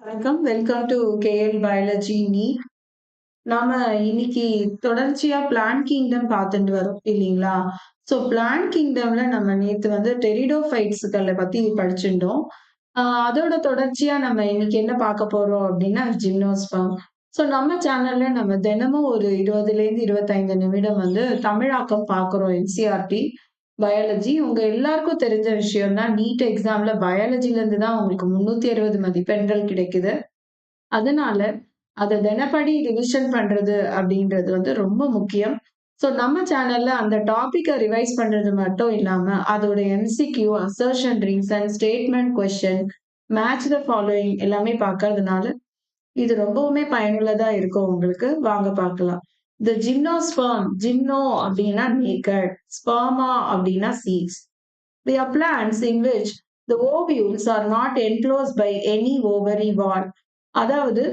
வணக்கம். Welcome to KL biology நீ நாம இன்னைக்கு தொடர்ச்சியா பிளான் கிங்டம் பார்த்துட்டு வரோம் இல்லீங்களா? ஸோ பிளான் கிங்டம்ல நம்ம நேத்து வந்து டெரிடோஃபைட்ஸ்கள பத்தி படிச்சிருந்தோம். அதோட தொடர்ச்சியா நம்ம இன்னைக்கு என்ன பார்க்க போறோம் அப்படின்னா ஜிம்னோஸ்பம் ஸோ நம்ம சேனல்ல நம்ம தினமும் ஒரு 20லேருந்து 25 நிமிடம் வந்து தமிழாக்கம் பார்க்குறோம் என்சிஆர்டி பயாலஜி. உங்க எல்லாருக்கும் தெரிஞ்ச விஷயம் தான் நீட் எக்ஸாம்ல பயாலஜில இருந்து தான் உங்களுக்கு 360 மதிப்பெண்கள் கிடைக்குது. அதனால அதை தினப்படி ரிவிஷன் பண்றது அப்படின்றது வந்து ரொம்ப முக்கியம். ஸோ நம்ம சேனல்ல அந்த டாப்பிக்கை ரிவைஸ் பண்றது மட்டும் இல்லாம, அதோட MCQ, assertion reason, statement question, match the following எல்லாமே பார்க்கறதுனால, இது ரொம்பவுமே பயனுள்ளதா இருக்கும் உங்களுக்கு. வாங்க பார்க்கலாம். இந்த ஜிம்னோஸ்பர்ம் ஜிம்னோ அப்படின்னா நேக்கட், ஸ்பர்மா அப்படின்னா seeds. They are plants in which the ovules are not enclose by any ovary wall அதாவது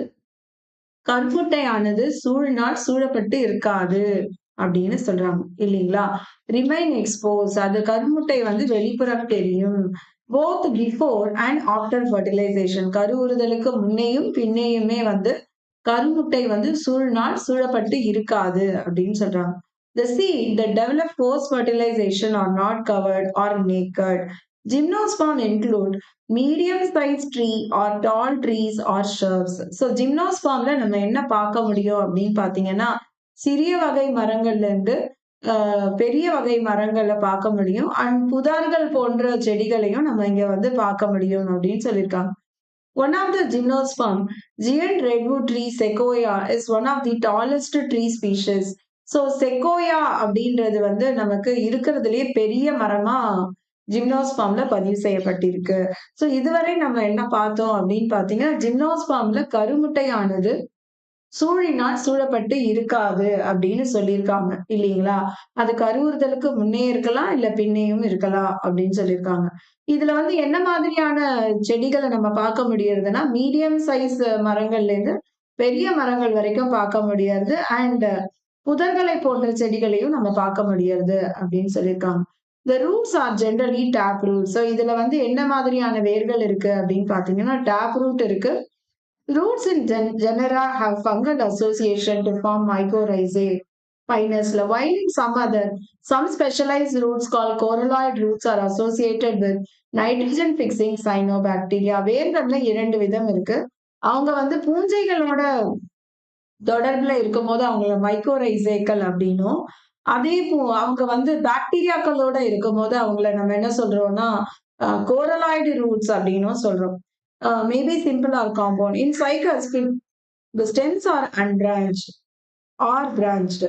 கருப்புட்டையானது சூழ்நாள் சூழப்பட்டு இருக்காது அப்படின்னு சொல்றாங்க இல்லீங்களா? ரிமைன் எக்ஸ்போஸ் அது கருமுட்டை வந்து வெளிப்புறம் தெரியும். Both before and after fertilisation கருவுறுதலுக்கு முன்னேயும், பின்னேயுமே வந்து கருமுட்டை வந்து சூழ்நாள் சூழப்பட்டு இருக்காது அப்படின்னு சொல்றாங்க. The seed that develop post fertilization are not covered or naked. Gymnosperm include medium sized tree or tall trees or shrubs. So ஜிம்னோஸ்பார்ம்ல நம்ம என்ன பார்க்க முடியும் அப்படின்னு பார்த்தீங்கன்னா, சிறிய வகை மரங்கள்ல இருந்து பெரிய வகை மரங்கள பார்க்க முடியும். அண்ட் புதார்கள் போன்ற செடிகளையும் நம்ம இங்க வந்து பார்க்க முடியும் அப்படின்னு சொல்லியிருக்காங்க. One of the gymnosperm, giant redwood tree sequoia is one of the tallest tree species. So sequoia அப்படின்றது வந்து நமக்கு இருக்கிறதுலயே பெரிய மரமா ஜிம்னோஸ்பாம்ல பதிவு செய்யப்பட்டிருக்கு. ஸோ இதுவரை நம்ம என்ன பார்த்தோம் அப்படின்னு பார்த்தீங்கன்னா, ஜிம்னோஸ்பாம்ல கருமுட்டையானது சூழினால் சூழப்பட்டு இருக்காது அப்படின்னு சொல்லியிருக்காங்க இல்லைங்களா அது கருவுறுதலுக்கு முன்னே இருக்கலாம், இல்ல பின்னையும் இருக்கலாம் அப்படின்னு சொல்லியிருக்காங்க. இதுல வந்து என்ன மாதிரியான செடிகளை நம்ம பார்க்க முடியறதுன்னா, மீடியம் சைஸ் மரங்கள்ல இருந்து பெரிய மரங்கள் வரைக்கும் பார்க்க முடியாது அண்ட் புதர்களை போன்ற செடிகளையும் நம்ம பார்க்க முடியறது அப்படின்னு சொல்லியிருக்காங்க. The roots are generally tap root so இதுல வந்து என்ன மாதிரியான வேர்கள் இருக்கு அப்படின்னு பாத்தீங்கன்னா டேப் ரூட் இருக்கு. Roots in gen genera have fungal association to form mycorrhizae. Pinusல while in some other, some specialized roots called coralloid roots are associated with nitrogen fixing cyanobacteria. வேர்கள்ல 2 விதம் இருக்கு. அவங்க வந்து பூஞ்சைகளோட தொடர்புல இருக்கும்போது அவங்கள மைக்கோரைசேக்கள் அப்படின்னும், அதே பூ அவங்க வந்து பாக்டீரியாக்களோட இருக்கும்போது அவங்கள நம்ம என்ன சொல்றோம்னா, அ கோரலாய்டு ரூட்ஸ் அப்படின்னும் சொல்றோம். Uh, may simple or compound. In cycles, the stems are unbranched or branched.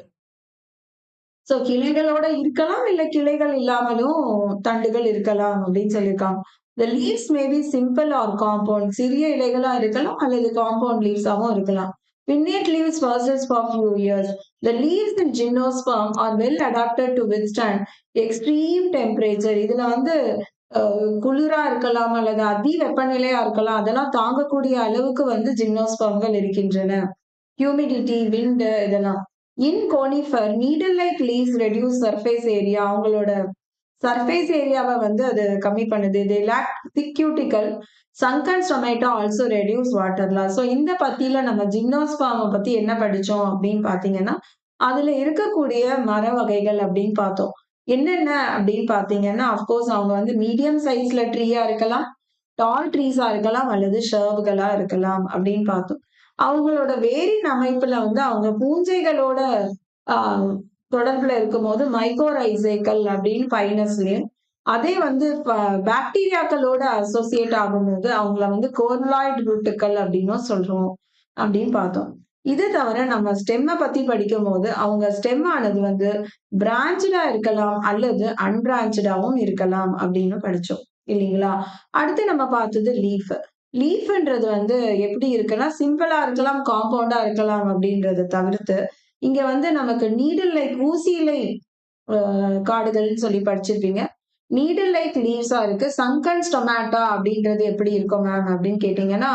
So கிளைகளோட இருக்கலாம் இல்லை கிளைகள் இல்லாமலும் தண்டுகள் இருக்கலாம் அப்படின்னு சொல்லியிருக்காங்க the leaves may be simple or compound சிறிய இலைகளாக இருக்கலாம் அல்லது காம்பவுண்ட் லீவ்ஸாகவும் இருக்கலாம் pinnate leaves persist for few years the leaves in gymnosperm are well adapted to withstand extreme temperature இதுல வந்து குளிரா இருக்கலாம் அல்லது அதி வெப்பநிலையா இருக்கலாம். அதெல்லாம் தாங்கக்கூடிய அளவுக்கு வந்து ஜிம்னோஸ்பர்ம்கள் இருக்கின்றன. ஹியூமிடிட்டி, விண்டு இதெல்லாம். In conifer needle like leaves reduce surface area அவங்களோட சர்ஃபேஸ் ஏரியாவை வந்து அது கம்மி பண்ணுது. They lack thick cuticle sunken stomata also reduce water loss so இந்த பத்தியில நம்ம ஜிம்னோஸ்பாமை பத்தி என்ன படிச்சோம் அப்படின்னு பார்த்தீங்கன்னா, அதுல இருக்கக்கூடிய மர வகைகள் அப்படின்னு பார்த்தோம். என்னென்ன அப்படின்னு பார்த்தீங்கன்னா, அஃப்கோர்ஸ் அவங்க வந்து மீடியம் சைஸ்ல ட்ரீயா இருக்கலாம், டால் ட்ரீஸா இருக்கலாம் அல்லது ஷர்வ்களா இருக்கலாம் அப்படின்னு பார்த்தோம். அவங்களோட வேரின் அமைப்புல வந்து அவங்க பூஞ்சைகளோட ஆஹ் தொடர்புல இருக்கும்போது மைக்கோரைசேக்கள் அப்படின்னு பைனஸ்லயும், அதே வந்து பாக்டீரியாக்களோட அசோசியேட் ஆகும்போது அவங்கள வந்து கோர்லாய்டு ரூட்டுக்கள் அப்படின்னும் சொல்றோம் அப்படின்னு பார்த்தோம். இது தவிர நம்ம ஸ்டெம்ம பத்தி படிக்கும்போது, அவங்க ஸ்டெம் ஆனது வந்து பிரான்ச்டா இருக்கலாம் அல்லது அன்பிரான்ச்டாவும் இருக்கலாம் அப்படின்னு படிச்சோம் இல்லீங்களா? அடுத்து நம்ம பார்த்தது லீஃப். லீஃப்ன்றது வந்து எப்படி இருக்குன்னா, சிம்பிளா இருக்கலாம், காம்பவுண்டா இருக்கலாம் அப்படின்றத தவிர்த்து, இங்க வந்து நமக்கு நீடில் லைக் ஊசி இலை அ காடுகள்னு சொல்லி படிச்சிருப்பீங்க. நீடில் லைக் லீவ்ஸா இருக்கு. சங்கன் ஸ்டொமேட்டா அப்படின்றது எப்படி இருக்கும் மேம் அப்படின்னு கேட்டீங்கன்னா,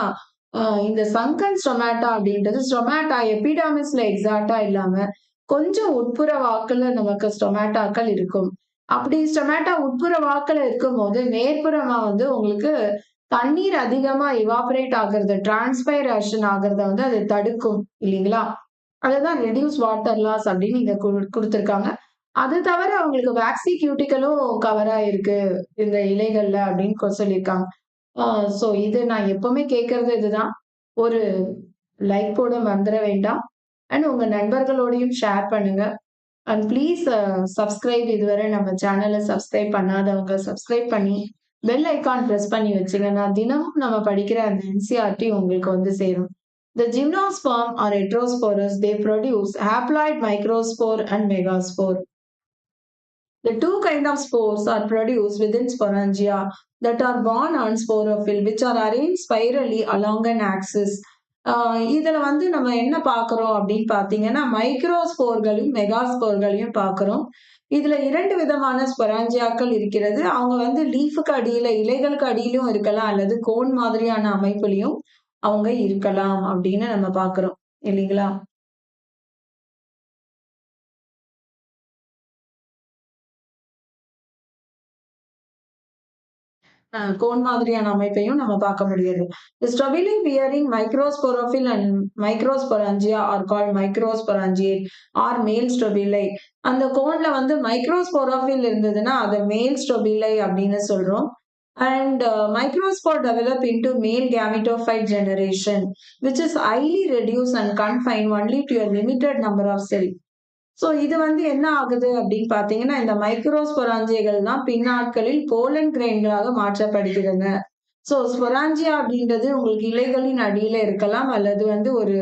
இந்த சங்கன் ஸ்டொமேட்டா அப்படின்றது ஸ்டொமேட்டா எபிடாமிஸ்ல எக்ஸாக்டா இல்லாம, கொஞ்சம் உட்புற வாக்குல நமக்கு ஸ்டொமேட்டாக்கள் இருக்கும். அப்படி ஸ்டொமேட்டா உட்புற வாக்குல இருக்கும்போது, மேற்புறமா வந்து உங்களுக்கு தண்ணீர் அதிகமா இவாபரேட் ஆகுறது, டிரான்ஸ்பைரேஷன் ஆகுறத வந்து அது தடுக்கும் இல்லைங்களா அதுதான் ரெடியூஸ் வாட்டர் லாஸ் அப்படின்னு இங்க கொடுத்துருக்காங்க அது தவிர அவங்களுக்கு வேக்சி கியூட்டிக்கலும் கவர் ஆயிருக்கு இந்த இலைகள்ல அப்படின்னு சொல்லியிருக்காங்க. ஆ இது நான் எப்பவுமே கேட்கறது இதுதான். ஒரு லைக் போட மறந்துற வேண்டாம். அண்ட் உங்க நண்பர்களோடையும் ஷேர் பண்ணுங்க. அண்ட் ப்ளீஸ் அ சப்ஸ்கிரைப் இதுவரை நம்ம சேனல சப்ஸ்கிரைப் பண்ணாதவங்க சப்ஸ்கிரைப் பண்ணி, பெல் ஐகான் பிரஸ் பண்ணி வச்சீங்கன்னா, தினமும் நம்ம படிக்கிற அந்த என்சிஆர்டி உங்களுக்கு வந்து சேரும். The gymnosperm are heterosporous. They produce haploid microspore and megaspore. The two kind of spores are produced within sporangia that are borne on sporophyll, which are arranged spirally along an axis. Uh, இதில் இதுல வந்து நம்ம என்ன பார்க்குறோம் அப்படின்னு பார்த்தீங்கன்னா, மைக்ரோஸ்போர்களையும், மெகாஸ்போர்களையும் பார்க்குறோம் இதுல இரண்டு விதமான ஸ்பொராஞ்சியாக்கள் இருக்கிறது. அவங்க வந்து லீஃபுக்கு அடியில இலைகளுக்கு அடியிலும் இருக்கலாம், அல்லது கோன் மாதிரியான அமைப்புலையும் அவங்க இருக்கலாம் அப்படின்னு நம்ம பார்க்குறோம் இல்லைங்களா கோன் மாதிரியான அமைப்பையும் நம்ம பார்க்க முடியுது strobili bearing microsporophyll and microsporangia are called microsporangiate or male strobili அந்த கோன்ல வந்து மைக்ரோஸ்போரோஃபில் இருந்ததுன்னா அதை மேல் ஸ்ட்ரபிலை அப்படின்னு சொல்றோம் and uh, develop develop into male gametophyte generation which is highly reduced and confined only to limited number of of so இது வந்து என்ன ஆகுது அப்படின்னு பார்த்தீங்கன்னா, இந்த மைக்ரோஸ்பொராஞ்சியங்கள் தான் பின்னாட்களில் போலன் கிரெயின்களாக மாற்றப்படுகிறது. ஸோ ஸ்பொராஞ்சியா அப்படின்றது உங்களுக்கு இலைகளின் அடியில இருக்கலாம், அல்லது வந்து ஒரு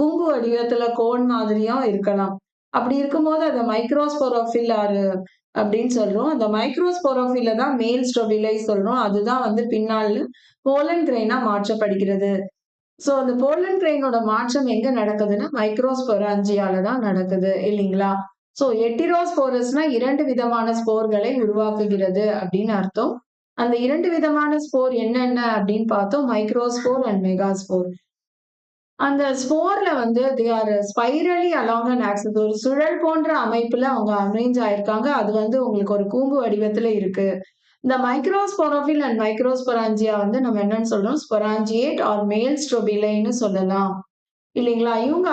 கும்பு வடிவத்துல கோன் மாதிரியும் இருக்கலாம். அப்படி இருக்கும்போது அந்த மைக்ரோஸ்போரோஃபில் ஆர் அப்படின்னு சொல்றோம். அந்த மைக்ரோஸ்போரோஃபில தான் மேல் ஸ்டோபிலை சொல்றோம். அதுதான் வந்து பின்னால் போலன் கிரெயினா மாற்றப்படுகிறது. ஸோ அந்த போலன் கிரெயினோட மாற்றம் எங்க நடக்குதுன்னா, மைக்ரோஸ்பொராஞ்சியால தான் நடக்குது இல்லைங்களா ஸோ எட்டிரோஸ்போரஸ்னா இரண்டு விதமான ஸ்போர்களை உருவாக்குகிறது அப்படின்னு அர்த்தம். அந்த இரண்டு விதமான ஸ்போர் என்னென்ன அப்படின்னு பார்த்தோம். Microspore and megaspore. அந்த ஸ்போர்ல வந்து they are spirally along and axis ஒரு சுழல் போன்ற அமைப்புல அவங்க அரேஞ்ச் ஆயிருக்காங்க. அது வந்து உங்களுக்கு ஒரு கூம்பு வடிவத்துல இருக்கு. இந்த மைக்ரோஸ்போரோஃபில் அண்ட் மைக்ரோஸ்பொராஞ்சியா வந்து நம்ம என்னன்னு சொல்றோம்? ஸ்பொராஞ்சியேட் ஆர் மேல் ஸ்ட்ரோபிலைன்னு சொல்லலாம். இல்லைங்களா இவங்க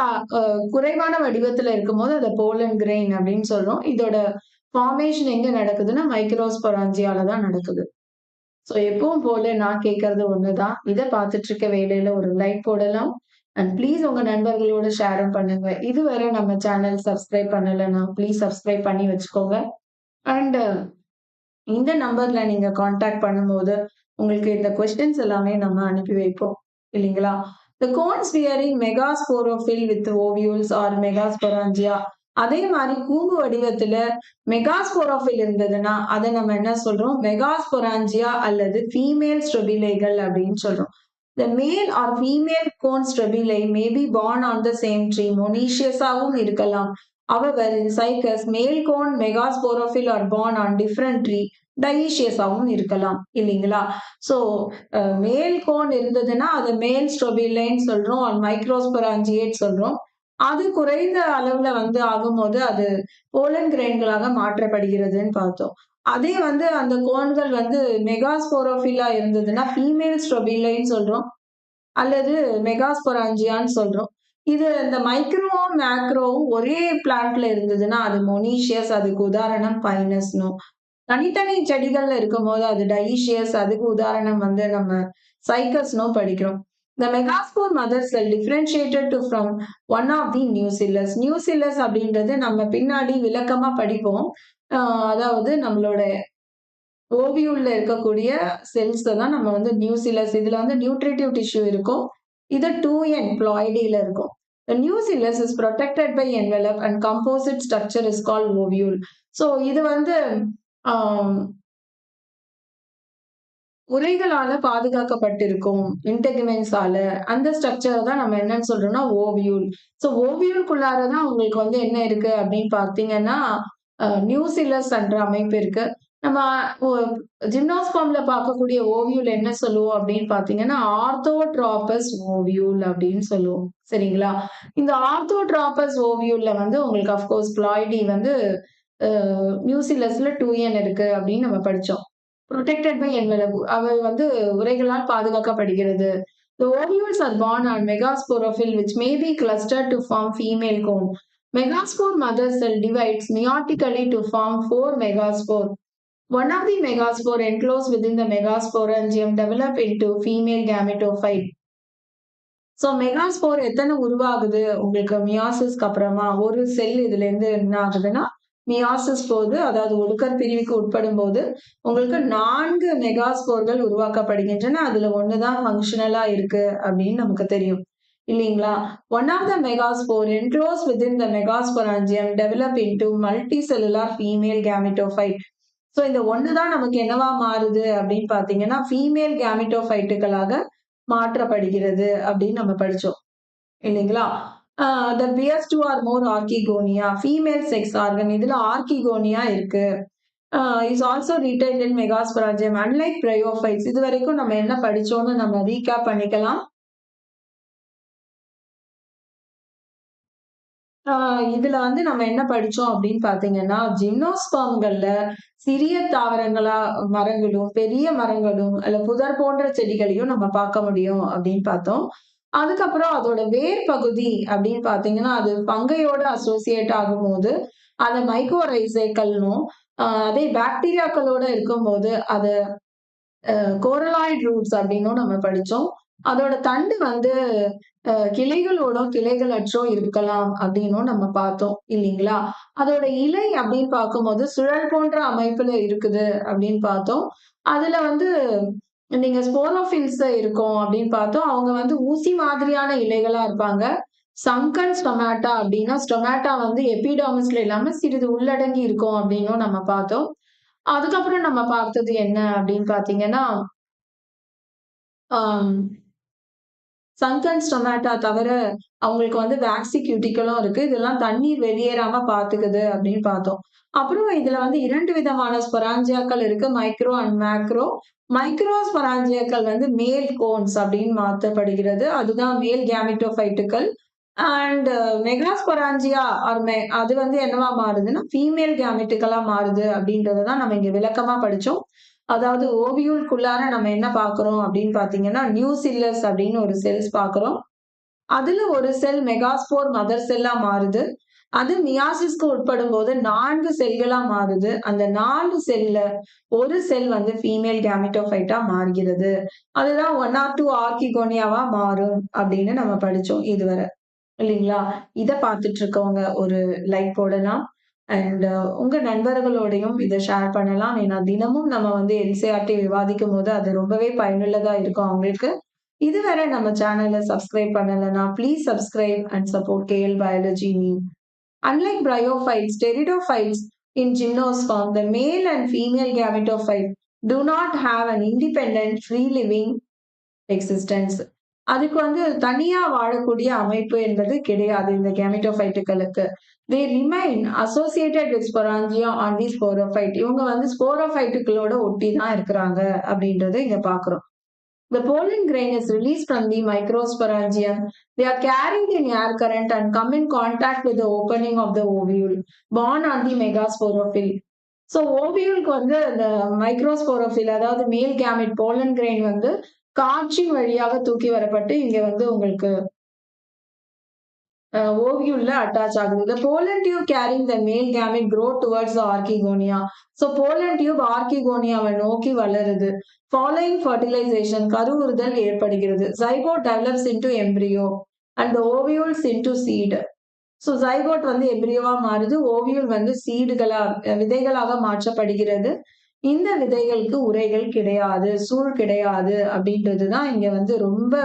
குறைவான வடிவத்துல இருக்கும்போது அதை போலன் கிரெயின் அப்படின்னு சொல்றோம். இதோட ஃபார்மேஷன் எங்க நடக்குதுன்னா, மைக்ரோஸ்பொராஞ்சியால தான் நடக்குது. ஸோ எப்பவும் போல நான் கேட்கறது ஒண்ணுதான். இதை பார்த்துட்டு இருக்க வேலையில ஒரு லைக் போடலாம். அண்ட் ப்ளீஸ் உங்க நண்பர்களோட ஷேரும் பண்ணுங்க. இதுவரை நம்ம சேனல் சப்ஸ்கிரைப் பண்ணலன்னா, ப்ளீஸ் சப்ஸ்கிரைப் பண்ணி வச்சுக்கோங்க. அண்ட் இந்த நம்பர்ல நீங்க காண்டாக்ட் பண்ணும்போது, உங்களுக்கு இந்த கொஸ்டின்ஸ் எல்லாமே நம்ம அனுப்பி வைப்போம். இல்லீங்களா? The cones bearing with ovules are or megasporangia அதே மாதிரி கூம்பு வடிவத்துல மெகாஸ்போரோஃபில் இருந்ததுன்னா, அதை நம்ம என்ன சொல்றோம்? மெகாஸ்பொராஞ்சியா அல்லது ஃபீமேல் ஸ்ட்ரெபிலைகள் அப்படின்னு சொல்றோம். The male or female cone strobili may be born on the same tree மொனீஷியஸாகவும் இருக்கலாம். However, in cycas, male cone born on born on different இருக்கலாம். இல்லைங்களா ஸோ மேல் கோன் இருந்ததுன்னா, அது மேல் ஸ்டெபிலைன்னு சொல்றோம். மைக்ரோஸ்பொராஞ்சியேட் சொல்கிறோம் அது குறைந்த அளவுல வந்து ஆகும்போது, அது போலன் கிரெயின்களாக மாற்றப்படுகிறதுன்னு பார்த்தோம். அதே வந்து அந்த கோன்கள் வந்து மெகாஸ்போரோஃபில்லா இருந்ததுன்னா, ஃபீமேல் ஸ்டெபிலைன்னு சொல்றோம். அல்லது மெகாஸ்பொராஞ்சியான்னு சொல்றோம். இது இந்த மைக்ரோவும், மேக்ரோவும் ஒரே பிளான்ட்ல இருந்ததுன்னா, அது மொனீஷியஸ். அதுக்கு உதாரணம் பைனஸ்னும். தனித்தனி செடிகள்ல இருக்கும்போது அது டைஷியஸ் அதுக்கு உதாரணம் வந்து நம்ம சைக்கஸ்னும் படிக்கிறோம். இந்த மெகாஸ்போர் மதர்ஸ்ல cell to from one of the nucellus nucellus அப்படின்றது நம்ம பின்னாடி விளக்கமா படிப்போம். அதாவது நம்மளோட ஓவியூல்ல இருக்கக்கூடிய செல்ஸ தான் நம்ம வந்து நியூசிலஸ் இதுல வந்து நியூட்ரிட்டிவ் டிஷ்யூ இருக்கும். இது டூ என் ப்ளாய்டியில் இருக்கும். The nucellus is protected by envelope and composite structure is called ovule. So இது வந்து um, ஆம் பாதுகாக்கப்பட்டிருக்கும். இன்டெகுமென்ட்ஸால. அந்த ஸ்ட்ரக்சர் தான் நம்ம என்னன்னு சொல்றோம்னா, ஓவியூல். ஸோ ஓவியூல்குள்ளார தான் உங்களுக்கு வந்து என்ன இருக்கு அப்படின்னு பார்த்தீங்கன்னா, நியூசிலஸ் என்ற அமைப்பு இருக்கு. நம்ம ஜிம்னாஸ்காம்ல பார்க்கக்கூடிய ஓவியூல் என்ன சொல்லுவோம் அப்படின்னு பார்த்தீங்கன்னா, ஆர்த்தோட்ராபஸ் ஓவியூல் அப்படின்னு சொல்லுவோம். சரிங்களா? இந்த ஆர்த்தோட்ராபஸ் ஓவியூல்ல வந்து உங்களுக்கு ஆஃப் கோர்ஸ் e வந்து அ நியூசில்லஸ்ல 2n இருக்கு அப்படின்னு நம்ம படிச்சோம். ப்ரொடெக்டட் பை என்வெலப் அவை வந்து உரைகளால் பாதுகாக்கப்படுகிறது. The ovules are born on megasporophyll which may be clustered to form female cone. Megaspore mother cell divides meiotically to form four megaspore. One of the megaspore enclosed within the megasporangium develop into female gametophyte. So megaspore எத்தனை உருவாகுது? உங்களுக்கு மியாசிஸ்க்கு அப்புறமா ஒரு செல் இதுல இருந்து என்ன ஆகுதுன்னா meiosis போது அதாவது ஒடுக்கர் பிரிவுக்கு உட்படும் போது உங்களுக்கு நான்கு மெகாஸ்போர்கள் உருவாக்கப்படுகின்றன. அதுல ஒண்ணுதான் ஃபங்க்ஷனலா இருக்கு அப்படின்னு நமக்கு தெரியும். இல்லைங்களா? One of the megaspore enclose within the megasporangium develop into multicellular female gametophyte so இந்த ஒன்று தான் நமக்கு என்னவா மாறுது அப்படின்னு பார்த்தீங்கன்னா ஃபீமேல் கேமிட்டோஃபைட்டுகளாக மாற்றப்படுகிறது அப்படின்னு நம்ம படிச்சோம். இல்லைங்களா? The bears two or more archegonia female sex organ இதில் ஆர்கிகோனியா இருக்கு. Is also retained in megasporangium unlike bryophytes இது வரைக்கும் நம்ம என்ன படிச்சோம்னு நம்ம ரீகேப் பண்ணிக்கலாம். இதுல வந்து நம்ம என்ன படிச்சோம் அப்படின்னு பாத்தீங்கன்னா ஜிம்னோஸ்பாம்கள்ல சிறிய தாவரங்களா மரங்களும் பெரிய மரங்களும் அல்ல புதர் போன்ற செடிகளையும் நம்ம பார்க்க முடியும் அப்படின்னு பார்த்தோம். அதுக்கப்புறம் அதோட வேர் பகுதி அப்படின்னு பாத்தீங்கன்னா அது பங்கையோட அசோசியேட் ஆகும்போது அந்த மைக்ரோரைசைக்கள்னும் அதே பாக்டீரியாக்களோட இருக்கும்போது அது கோரலாய்ட் ரூட்ஸ் அப்படின்னும் நம்ம படிச்சோம். அதோட தண்டு வந்து கிளைகளோட கிளைகள் அற்றோ இருக்கலாம் அப்படின்னும் நம்ம பார்த்தோம் இல்லைங்களா? அதோட இலை அப்படின்னு பார்க்கும்போது சுழல் போன்ற அமைப்புல இருக்குது அப்படின்னு பார்த்தோம். அதுல வந்து நீங்க ஸ்போரோஃபில்ஸ் இருக்கும் அப்படின்னு பார்த்தோம். அவங்க வந்து ஊசி மாதிரியான இலைகளா இருப்பாங்க. சங்கன் ஸ்டொமேட்டா அப்படின்னா ஸ்டொமேட்டா வந்து எபிடாமிஸ்ல இல்லாம சிறிது உள்ளடங்கி இருக்கும் அப்படின்னும் நம்ம பார்த்தோம். அதுக்கப்புறம் நம்ம பார்த்தது என்ன அப்படின்னு பாத்தீங்கன்னா சங்கன் ஸ்டொமேட்டா தவிர அவங்களுக்கு வந்து வேக்சிக்யூட்டிக்கலும் இருக்கு. இதெல்லாம் தண்ணீர் வெளியேறாம பாத்துக்குது அப்படின்னு பார்த்தோம். அப்புறம் இதுல வந்து இரண்டு விதமான ஸ்பொராஞ்சியாக்கள் இருக்கு. மைக்ரோ அண்ட் மேக்ரோ மைக்ரோ ஸ்பொராஞ்சியாக்கள் வந்து மேல் கோன்ஸ் அப்படின்னு மாற்றப்படுகிறது. அதுதான் மேல் கேமிட்டோஃபைட்டுகள் அண்ட் மெகாஸ்பொராஞ்சியா ஆர் மெ அது வந்து என்னவா மாறுதுன்னா ஃபீமேல் கேமிட்டுகளா மாறுது அப்படின்றதான் நம்ம இங்க விளக்கமா படிச்சோம். அதாவது ஓவியூல்குள்ளார நம்ம என்ன பார்க்குறோம் அப்படின்னு பாத்தீங்கன்னா நியூ சில்லர்ஸ் அப்படின்னு ஒரு செல்ஸ் பாக்குறோம் அதுல ஒரு செல் மெகாஸ்போர் மதர் செல்லா மாறுது. அது மியாசிஸ்க்கு உட்படும் போது நான்கு செல்களா மாறுது. அந்த நாலு செல்ல ஒரு செல் வந்து ஃபீமேல் கேமிட்டோஃபைட்டா மாறுகிறது. அதுதான் ஒன் ஆர் டூ ஆர்கிகோனியாவா மாறும் அப்படின்னு நம்ம படிச்சோம் இதுவரை. இல்லைங்களா? இதை பார்த்துட்டு இருக்கவங்க ஒரு லைக் போடலாம். அண்ட் uh, உங்க நண்பர்களோடையும் இதை ஷேர் பண்ணலாம். ஏன்னா தினமும் நம்ம வந்து எல்சிஆர்டி விவாதிக்கும் போது அது ரொம்பவே பயனுள்ளதா இருக்கும் அவங்களுக்கு. இதுவரை நம்ம சேனலை சப்ஸ்கிரைப் பண்ணலைன்னா please subscribe and support KL biology me unlike bryophytes, pteridophytes in gymnosperm, the male and female gametophyte do not have an independent free living existence. அதுக்கு வந்து தனியா வாழக்கூடிய அமைப்பு என்பது கிடையாது இந்த கேமிட்டோஃபைட்டுகளுக்கு they remain associated with sporangia on the sporophyte இவங்க வந்து ஸ்போரோஃபைட்டுகளோட ஒட்டி தான் இருக்கிறாங்க அப்படின்றத இங்க பாக்குறோம் The pollen grain is released from the microsporangium. They are carried in air current and come in contact with the opening of the ovule, born on the megasporophyll. So ஓவியூலுக்கு வந்து இந்த மைக்ரோஸ்போரோஃபில் அதாவது மேல் கேமிட் போலன் கிரெயின் வந்து காட்சி வழியாக தூக்கி வரப்பட்டு இங்க வந்து உங்களுக்கு ஓவியூல்ல அட்டாச் ஆகுது. The pollen tube carrying the male gamete grow towards archegonia so pollen tube ஆர்கிகோனியாவை நோக்கி வளருது. ஃபாலோயிங் ஃபர்டிலைசேஷன் கருவுறுதல் ஏற்படுகிறது. Zygote develops into embryo and ovules into seed so zygote வந்து எம்ப்ரியோவா மாறுது. ஓவியூல் வந்து சீடுகளா விதைகளாக மாற்றப்படுகிறது. இந்த விதைகளுக்கு உரைகள் கிடையாது சூழ் கிடையாது அப்படின்றது தான் இங்க வந்து ரொம்ப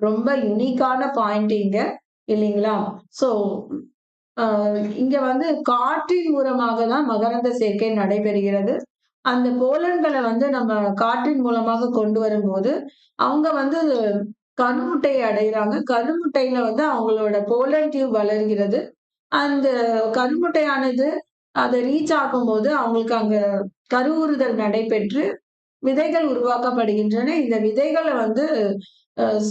ரொம்ப யுனிக்கான பாயிண்ட் இங்க இல்லைங்களா? ஸோ இங்க வந்து காற்றின் மூலமாக தான் மகரந்த சேர்க்கை நடைபெறுகிறது. அந்த போலன்களை வந்து நம்ம காற்றின் மூலமாக கொண்டு வரும்போது அவங்க வந்து கருமுட்டையை அடைகிறாங்க. கருமுட்டையில வந்து அவங்களோட போலன் டியூப் வளர்கிறது. அந்த கருமுட்டையானது அதை ரீச் ஆகும்போது அவங்களுக்கு அங்க கருவுறுதல் நடைபெற்று விதைகள் உருவாக்கப்படுகின்றன. இந்த விதைகளை வந்து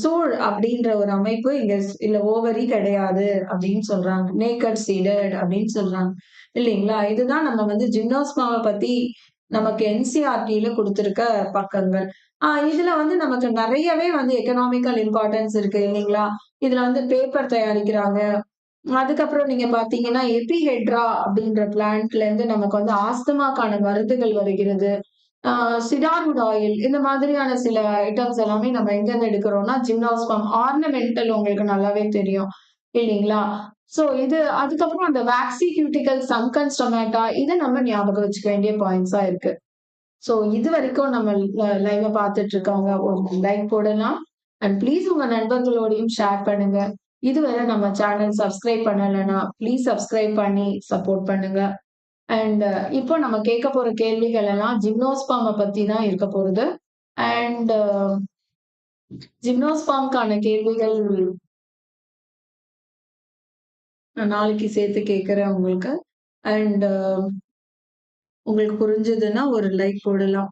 சூழ் அப்படின்ற ஒரு அமைப்பு இங்க இல்ல ஓவரி கிடையாது அப்படின்னு சொல்றாங்க. நேக்கட் சீடட் அப்படின்னு சொல்றாங்க. இல்லைங்களா? இதுதான் நம்ம வந்து ஜிம்னோஸ்மாவை பத்தி நமக்கு என்சிஆர்டில கொடுத்துருக்க பக்கங்கள். ஆஹ் இதுல வந்து நமக்கு நிறையவே வந்து எக்கனாமிக்கல் இம்பார்ட்டன்ஸ் இருக்கு இல்லைங்களா? இதுல வந்து பேப்பர் தயாரிக்கிறாங்க. அதுக்கப்புறம் நீங்க பார்த்தீங்கன்னா, எபிஹெட்ரா அப்படின்ற பிளான்ட்லேருந்து நமக்கு வந்து ஆஸ்துமாக்கான மருந்துகள் வருகிறது. ஆ சிடார்வுட் ஆயில் இந்த மாதிரியான சில ஐட்டம்ஸ் எல்லாமே நம்ம எங்கேருந்து எடுக்கிறோம்னா, ஜிம்னாஸ்பம் ஆர்னமெண்டல் உங்களுக்கு நல்லாவே தெரியும். இல்லைங்களா ஸோ இது அதுக்கப்புறம் அந்த வேக்ஸி கியூட்டிகல் சங்கன் ஸ்டொமேட்டா இத நம்ம ஞாபகம் வச்சுக்க வேண்டிய பாயிண்ட்ஸா இருக்கு. ஸோ இதுவரைக்கும் நம்ம ல லைவ பார்த்துட்டு இருக்கவங்க ஒரு லைக் போடலாம். அண்ட் ப்ளீஸ் உங்க நண்பர்களோடையும் ஷேர் பண்ணுங்க. இதுவரை நம்ம சேனல் சப்ஸ்கிரைப் பண்ணலன்னா, ப்ளீஸ் சப்ஸ்கிரைப் பண்ணி சப்போர்ட் பண்ணுங்க. அண்ட் uh, இப்போ நம்ம கேட்க போற கேள்விகள் எல்லாம் ஜிம்னோஸ்பாமை பத்தி தான் இருக்க போகுது. அண்ட் um, ஜிம்னோஸ்பாம்கான கேள்விகள் நான் நாளைக்கு சேர்த்து கேட்கறேன் உங்களுக்கு. அண்ட் um, உங்களுக்கு புரிஞ்சதுன்னா ஒரு லைக் போடலாம்.